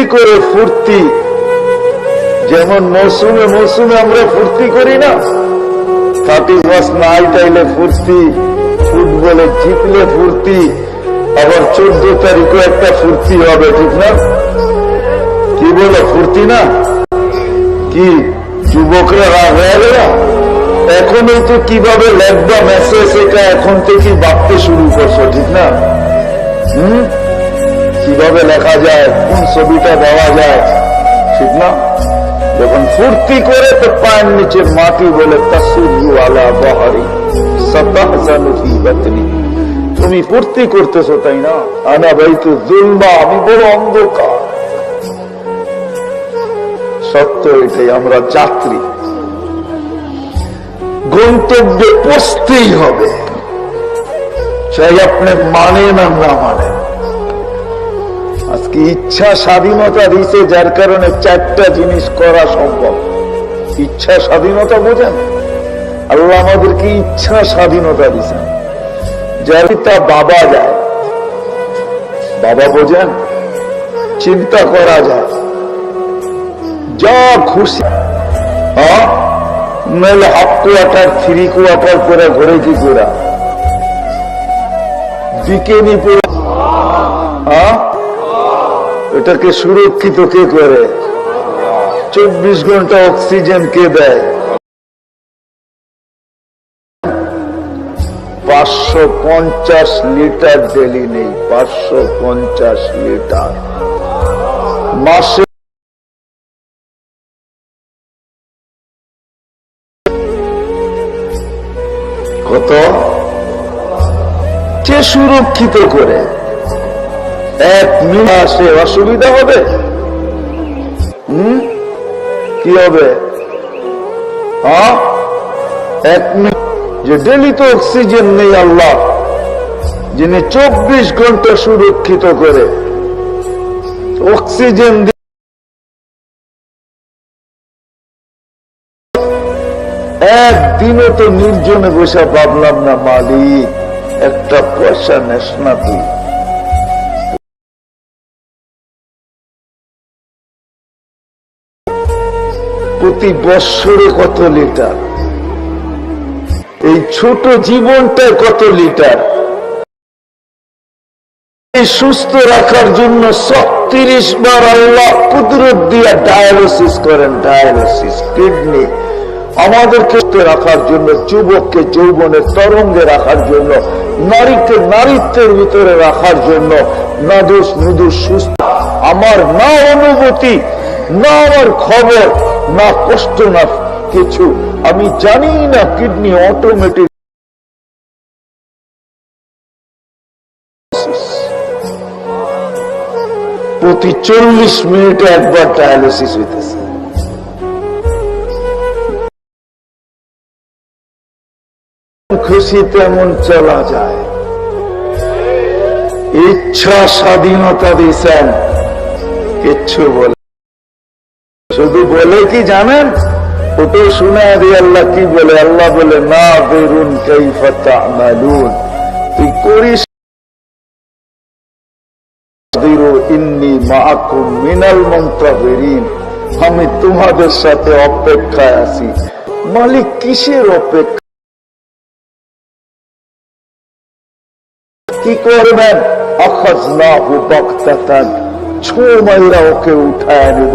ফুর্তি করে ফুর্তি। যেমন মৌসুমে মৌসুমে আমরা ফুর্তি করি না। থার্টি ফার্স্ট নাইট আইলে ফুর্তি, ফুটবলে জিতলে ফুর্তি, আবার চোদ্দ তারিখে একটা ফুর্তি হবে, ঠিক না? কি বলে ফুর্তি না? কি, যুবকরা রাগ হয়ে গেল? এখনই তো কীভাবে লেখবা মেসেজ এটা এখন থেকে ভাবতে শুরু করছ, ঠিক না? হুম? কীভাবে লেখা যায়, কোন ছবিটা দেওয়া যায়, ঠিক না? যখন ফুর্তি করে তো পায়ের নিচের মাটি বলে তুমি ফুর্তি করতেছো, তাই না? আনা ভাই তো জুলমা, আমি বড় অন্ধকার। সত্য এটাই, আমরা যাত্রী গন্তব্যে পৌঁছতেই হবে। চাই আপনি মানেন আর না মানেন আজকে ইচ্ছা স্বাধীনতা দিছে যার কারণে চারটা জিনিস করা সম্ভব। ইচ্ছা স্বাধীনতা বোঝেন? আল্লাহ আমাদেরকে ইচ্ছা স্বাধীনতা দিছেন যার তা বাবা যায়, বাবা বোঝেন? চিন্তা করা যায়। যা খুশি নইলে হাফ কোয়ার্টার, থ্রি কোয়ার্টার করে ঘরে কি করে বিকেনি পরে হ্যাঁ এটাকে সুরক্ষিত কে করে? চব্বিশ ঘণ্টা অক্সিজেন কে দেয়? পাঁচশো পঞ্চাশ লিটার ডেলি নেই, পাঁচশো পঞ্চাশ লিটার। মাসে কত? সুরক্ষিত করে? এক আসে অসুবিধা হবে? কি হবে? যে ডেলি তো অক্সিজেন নেই আল্লাহ, যিনি চব্বিশ ঘণ্টা সুরক্ষিত করে। অক্সিজেন একদিনও তো নির্জনে বসে ভাবলাম না, মালিক, একটা পয়সা নেস তুই। প্রতি বৎসরে কত লিটার? এই ছোট জীবনটায় কত লিটার? সুস্থ রাখার জন্য ছত্রিশ বার আল্লাহ কুদরত দিয়া ডায়ালিসিস করেন ডায়ালিসিস কিডনি আমাদেরকে রাখার জন্য, যুবককে যৌবনের তরঙ্গে রাখার জন্য, নারীকে নারীত্বের ভিতরে রাখার জন্য নাদুস নুদুস সুস্থ। আমার না অনুভূতি, না আমার খবর না কষ্ট, না কিছু। আমি জানি না কিডনি অটোমেটিক প্রতি চল্লিশ মিনিটে একবার ডায়ালিসিস হইতেছে। খুশি, তেমন চলা যায়। ইচ্ছা স্বাধীনতা দিয়েছেন, কিচ্ছু বলে শুধু বলে কি জানেন? ওটাও শুনে দিয়ে আল্লাহ কি বলে? আল্লাহ বলে না বেরুন কৈফতা মালুন তুই করিস ইন্নি মাকুম মিনাল আমি তোমাদের সাথে অপেক্ষায় আছি। মালিক কিসের অপেক্ষা? কি করবেন? অখজ না হু বক্তাতান ছো মাইরা ওকে উঠায় নিব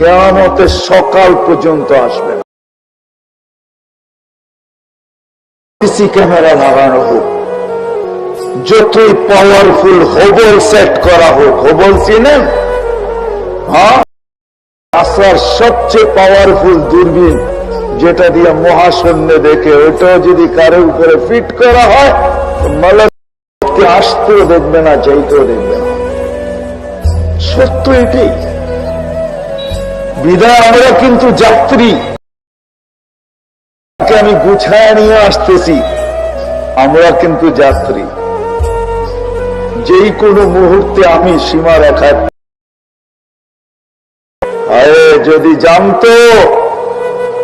কেমতের সকাল পর্যন্ত আসবে সিসি ক্যামেরা লাগানো হোক, যতই পাওয়ারফুল সেট করা হোক চিনেন হ্যাঁ? নাসার সবচেয়ে পাওয়ারফুল দূরবীন যেটা দিয়ে মহাশূন্যে দেখে, ওটাও যদি কারও উপরে ফিট করা হয় মালাকে আসতেও দেখবে না, যাইতেও দেখবে না। সত্য এটাই। বিদায় আমরা কিন্তু যাত্রী। আমি গুছায় নিয়ে আসতেছি। আমরা কিন্তু যাত্রী। যেই কোনো মুহূর্তে আমি সীমা রেখায় আরে যদি জানতো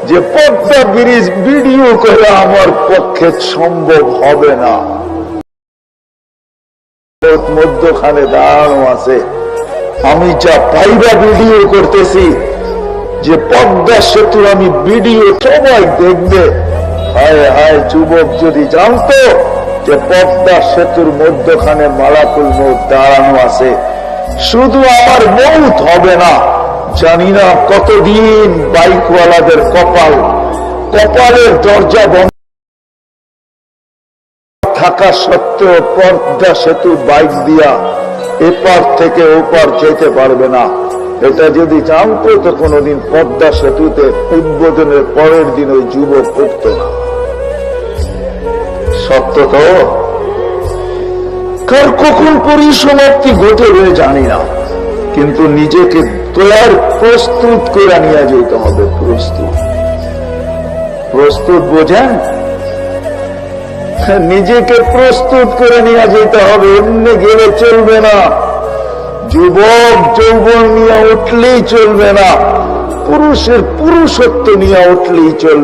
যে পদ্মা ব্রিজ ভিডিও করে আমার পক্ষে সম্ভব হবে না। মধ্যখানে দাঁড়ানো আছে। আমি যা পাইবা ভিডিও করতেছি যে পদ্মা সেতু আমি ভিডিও সবাই দেখবে। হায় হায়, যুবক যদি জানতো যে পদ্মা সেতুর মধ্যখানে মালাকুল মৌত দাঁড়ানো আছে, শুধু আমার মৌত হবে না, জানি না কতদিন বাইকওয়ালাদের কপাল, কপালের দরজা বন্ধ থাকা সত্ত্বেও পর্দা সেতু বাইক দিয়া এপার থেকে ওপার যেতে পারবে না। এটা যদি জানতো তো কোনোদিন পদ্মা সেতুতে উদ্বোধনের পরের দিন ওই যুবক উঠত না। সত্য তো? কার কখন পরিসমাপ্তি ঘটবে জানি না। কিন্তু নিজেকে তোলার প্রস্তুত করে নিয়ে যেতে হবে প্রস্তুত। প্রস্তুত বোঝেন? নিজেকে প্রস্তুত করে নিয়ে যেতে হবে, এমনি গেলে চলবে না। যুবক যৌবন নিয়ে উঠলেই চলবে না। পুরুষের পুরুষত্ব নিয়ে উঠলেই চলবে